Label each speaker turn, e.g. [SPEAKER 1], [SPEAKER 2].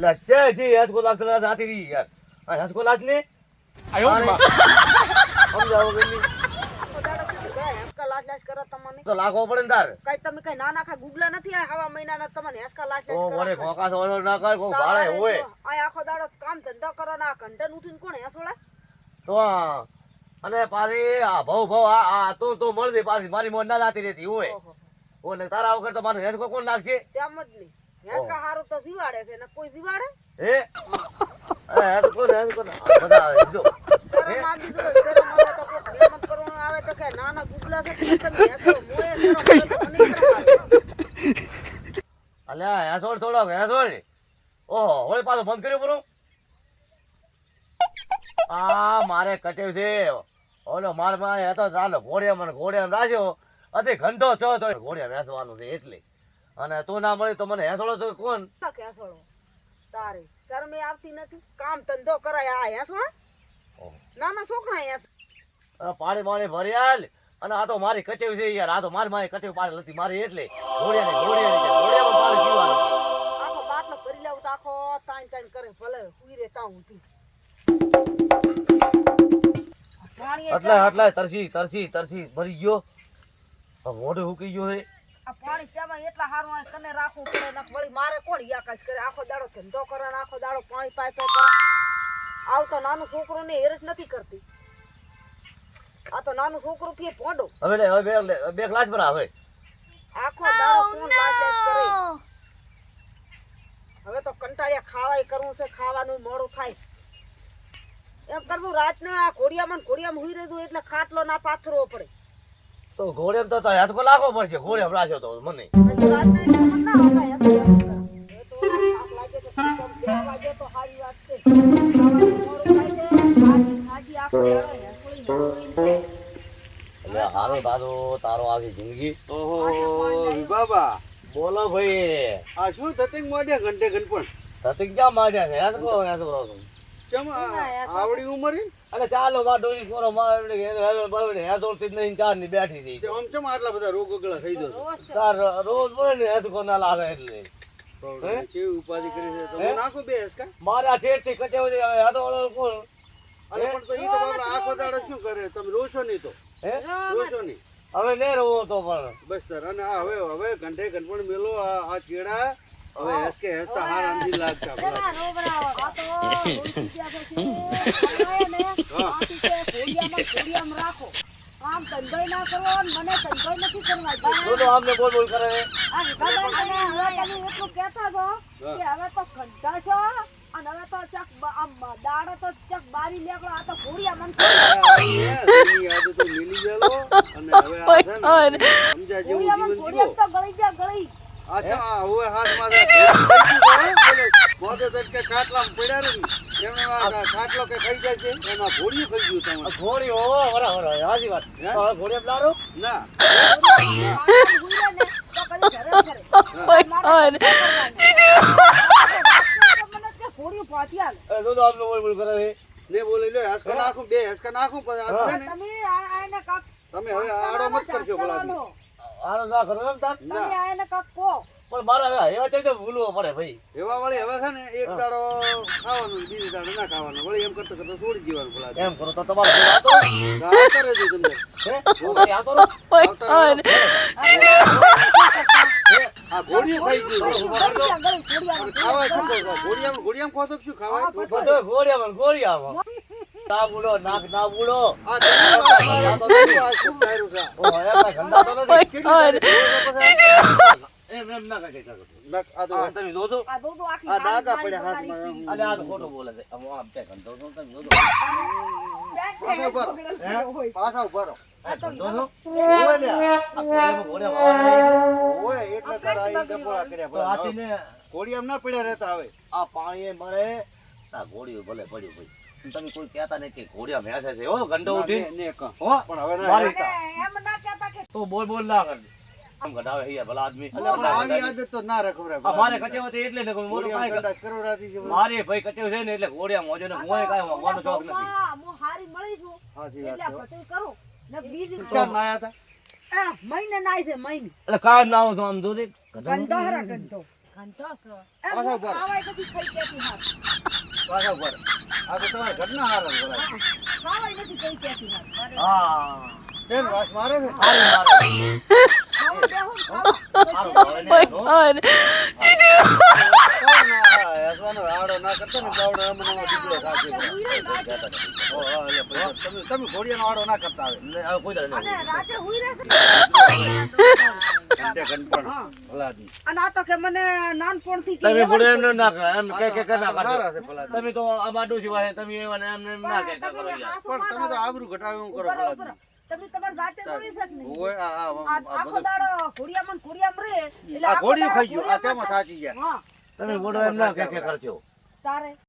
[SPEAKER 1] એટલે છે જી હેસકો લાગતો લાગતો રહી યાર આ હેસકો લાગ ને સમજાવો કે નહીં?
[SPEAKER 2] આખો દાડો કેટલી ઘણા હેંચકા લાચ લાચ કરો તમને
[SPEAKER 1] તો લાખો પડે તાર.
[SPEAKER 2] કઈ તમે કઈ નાના ખા ગુગલા નથી આ મહિનાના તમને કરો
[SPEAKER 1] મને ખોકા ના કર ભાડે હોય
[SPEAKER 2] આ આખો દાડો કામ ધંધો કરો ના ઘંટન ઉઠીને કોણ હેંસોડા
[SPEAKER 1] તો અને પાછી આ ભવ ભવ આ આ તો તો મળજે પાછી. મારી મોન ના લાતી રહેતી હોય.
[SPEAKER 2] ઓહો.
[SPEAKER 1] ને તારા વગર તો મારું હેસકો કોણ લાગશે
[SPEAKER 2] તેમ જ નહીં. હારું તો જીવાડે છે ને કોઈ જીવાડે?
[SPEAKER 1] બધા આવે જો.
[SPEAKER 2] શરમ આવી તો શરમ આવે તો કરવાનું આવે તો કે ગુગલા છે મોએ.
[SPEAKER 1] અલ્યા હેસોડ થોડોક હેસોડ ઓહો હોળી પાછો બંધ કર્યો પૂરું આ મારે કચેવ છે. ઓલો મારમાં હતો ચાલો ઘોડિયા મને ઘોડિયા રાખ્યો. અતિ ઘંટો છો તો ઘોડિયા વેસવાનું છે એટલે. અને તું ના મળી તો મને હેસોડો તો કોણ?
[SPEAKER 2] હેંસોડો. તારે શરમે આવતી નથી. કામ ધંધો કરાય આ
[SPEAKER 1] ઓહો.
[SPEAKER 2] નાના છોકરા હેસ
[SPEAKER 1] પાણી પાણી ભર્યાલ અને આ તો મારી કચેવ છે યાર. આ તો મારી મારી કચેવ પાડી નથી મારી એટલે ઘોડિયા ને ઘોડિયા ને ઘોડિયામાં પાણી પીવાનું.
[SPEAKER 2] આખો બાટલો ભરી લાવું તો આખો તાન તાન કરે. ભલે હુઈ રે તા.
[SPEAKER 1] એટલે એટલે તરસી તરસી તરસી. ભરી ગયો. મોઢું હુકી ગયો હે.
[SPEAKER 2] આ પાણી ચામાં એટલા હારું આ કને રાખવું પડે ને વળી મારે કોણ યાકાશ કરે? આખો દાડો ધંધો કરે ને આખો દાડો પાણી પાય તો કરે આવતો નાનું છોકરું ને હેરટ નથી કરતી. આ તો નાનું છોકરું થી પોંડો
[SPEAKER 1] હવે લે હવે બે બે ગ્લાસ ભરા હવે.
[SPEAKER 2] આખો દાડો કોણ લાજ લાજ કરે. હવે તો કંટાળ્યા ખાવાય કરવું છે ખાવાનું મોડું થાય. એમ કરવું રાતના આ ઘોડિયામાં ઘોડિયામાં હુઈ રહેતું એટલે ખાટલો ના પાથરવો પડે.
[SPEAKER 1] તો ઘોડે તો હાથ પર લાખો પડશે. ઘોડે રાખ્યો તો મને. હારો દાદો તારો આવી જિંદગી.
[SPEAKER 3] ઓહો બાબા
[SPEAKER 1] બોલો ભાઈ.
[SPEAKER 3] આ શું તતિંગ મોઢે ઘંટે ઘંટ પણ
[SPEAKER 1] તતિંગ ક્યાં માંડ્યા છે? યાદ કો યાદ છો
[SPEAKER 3] ચમ આવડી ઉંમરે?
[SPEAKER 1] અને ચાલો માં ડોરી કોરો માં એટલે કે એને હવે બરાબર હે દોડતી જ નહીં ચારની બેઠી હતી
[SPEAKER 3] આમ ચમ આટલા બધા રોગ ગગલા થઈ જશે?
[SPEAKER 1] તાર રોજ બોલે ને હેત કો ના લાવે એટલે.
[SPEAKER 3] કેવી ઉપાધિ કરી છે?
[SPEAKER 1] હે?
[SPEAKER 3] તમે નાખો બે હેસકા.
[SPEAKER 1] મારા છેડથી કચે હવે આ તો ઓલો કોણ?
[SPEAKER 3] અરે પણ તો ઈ તો બાબા આખો દાડો શું કરે? તમે રોશો નહીં તો.
[SPEAKER 1] હે?
[SPEAKER 3] રોશો નહીં.
[SPEAKER 1] હવે ને રોવો તો પણ.
[SPEAKER 3] બસ સર અને આ હવે હવે ઘંટે ઘંટ પણ મેલો આ આ ચેડા હવે હેસકે હેસતા હાર આંધી લાગતા
[SPEAKER 2] તો તે રાખો. આમ ધંધોય ના કરો અને મને ધંધોય નથી કરવા.
[SPEAKER 1] બોલો આમને બોલ બોલ કરે?
[SPEAKER 2] આ વિભાવર તમે હવે તમે એટલું કહેતા છો કે હવે તો કંટાળશો અને હવે તો ચક આમ દાડો તો ચક બારી લેકડો. આ તો ઘોડિયા મન
[SPEAKER 3] છે, જૂની આદતો મિલી ગયેલો. અને હવે આ છે ને સમજ્યા જેવું જીવન જીવો.
[SPEAKER 2] તો ગળી ગયા ગળી.
[SPEAKER 3] હવે હાથમાં ઘોડી મોઢે તડકે ખાટલામાં પડ્યા ને એમને ખાટલો કે ખાઈ જાય છે એમાં ઘોડિયું ખાઈ ગયું
[SPEAKER 1] આ
[SPEAKER 3] તમારે.
[SPEAKER 1] ઘોડી હો બરાબર હાજી વાત. ઘોડી લારો
[SPEAKER 3] ના.
[SPEAKER 2] તમે
[SPEAKER 3] હવે આડો મત કરશો ભલા.
[SPEAKER 1] આનો ના કરો એમ તાર
[SPEAKER 2] તમે
[SPEAKER 3] ના
[SPEAKER 2] આને કાંક કહો
[SPEAKER 1] પણ મારે હવે એવા તે તો ભૂલવો પડે ભાઈ
[SPEAKER 3] એવા વળી હવે છે ને એક દાડો ખાવાનું બીજી દાડો ના ખાવાનું વળી એમ કરતો કરતો છોડી જીવાનું ભલા.
[SPEAKER 1] એમ કરો તો તમારે ઘરે આતો
[SPEAKER 3] કરે રહેજો તમને
[SPEAKER 1] હે
[SPEAKER 3] હું. આ ઘોડિયું ખાઈ ગયું છે.
[SPEAKER 2] ઘોડિયા ગળી, ઘોડિયા
[SPEAKER 3] પણ ખાવાય શું છો? ગોળીયા ઘોડિયામાં ખો તો શું ખાવાય
[SPEAKER 1] બધો ઘોડિયામાં ને બુડો નાક બુડો. ઓ એમાં
[SPEAKER 3] પાછા ઊભા ના પડ્યા રહેતા હવે.
[SPEAKER 1] આ પાણી મળે. ગોળીઓ ભલે પડ્યું ભાઈ તમે કોઈ કહેતા નહીં કે ઘોડિયા ભેંસે છે. હો ગંડો ઉઠી હો
[SPEAKER 3] પણ હવે ના
[SPEAKER 2] એમ ના કહેતા કે
[SPEAKER 1] તો બોલ બોલ ના કરજે આમ ઘટાવે હૈયા ભલા આદમી.
[SPEAKER 3] પણ આવી આદત તો ના રખવડાય
[SPEAKER 1] આ
[SPEAKER 3] ભલા.
[SPEAKER 1] મારે કચેવ એટલે ને મોરો કાઈ
[SPEAKER 3] ઘોડિયામાં કરો રાતી છે
[SPEAKER 1] મારે ભાઈ કચેવ છે ને એટલે ઘોડિયા મોજો ને મોય કાઈ વાગવાનો શોખ નથી.
[SPEAKER 2] હા, હું હારી મળી છું.
[SPEAKER 3] સાચી વાત
[SPEAKER 2] એટલે
[SPEAKER 3] છે.
[SPEAKER 2] કરો. ને બીજી
[SPEAKER 3] ક્યાં ના હતા? તા?
[SPEAKER 2] આ મહિને નાય છે મહિને.
[SPEAKER 1] એટલે કાંઈ ના આવું તો આમ જોજે
[SPEAKER 2] ગંધો. હરા ગંધો એમ
[SPEAKER 3] પાછા
[SPEAKER 2] આવા કદી ખાઈ ક્યાંથી હાર.
[SPEAKER 3] પાછા ઉપર આ તો તમારા ઘરના હારા બોલાય.
[SPEAKER 2] નથી ખાઈ ક્યાંથી
[SPEAKER 1] હા
[SPEAKER 3] શેન વાસ મારે છે. તમે તમે ઘોડિયાનો આડો ના કરતા આવે
[SPEAKER 1] કોઈ
[SPEAKER 2] રાતે છે.
[SPEAKER 3] ઘંટે ઘંટણ
[SPEAKER 2] અને આ તો કે મને નાનપણથી
[SPEAKER 1] તમે બોલો એમ ના કરે એમ કે કે કે ના
[SPEAKER 3] સારા
[SPEAKER 1] કાઢો
[SPEAKER 3] છે ભલાદી.
[SPEAKER 1] તમે તો આ બાટુ સિવાય તમે એવા એમ ને ના કે કરો
[SPEAKER 2] તમે
[SPEAKER 1] યાર
[SPEAKER 2] હાસુ
[SPEAKER 3] પણ તમે તો આબરૂ ઘટાવે એવું કરો
[SPEAKER 2] ઊભા રહો, ઊભા
[SPEAKER 3] ભલાદી.
[SPEAKER 2] રહો. તમે તમારી જાતે જોઈ છે નહીં?
[SPEAKER 3] ઓય, આ આ
[SPEAKER 2] આ
[SPEAKER 3] આ
[SPEAKER 2] આખો દાડો ઘોડિયામાં ઘોડિયામાં રહે એટલે
[SPEAKER 3] આ ઘોડિયું ખાઈ ગયું. આ તેમાં થાકી ગયા.
[SPEAKER 1] તમે બોલો એમ ના કે કે કરજો
[SPEAKER 2] તારે.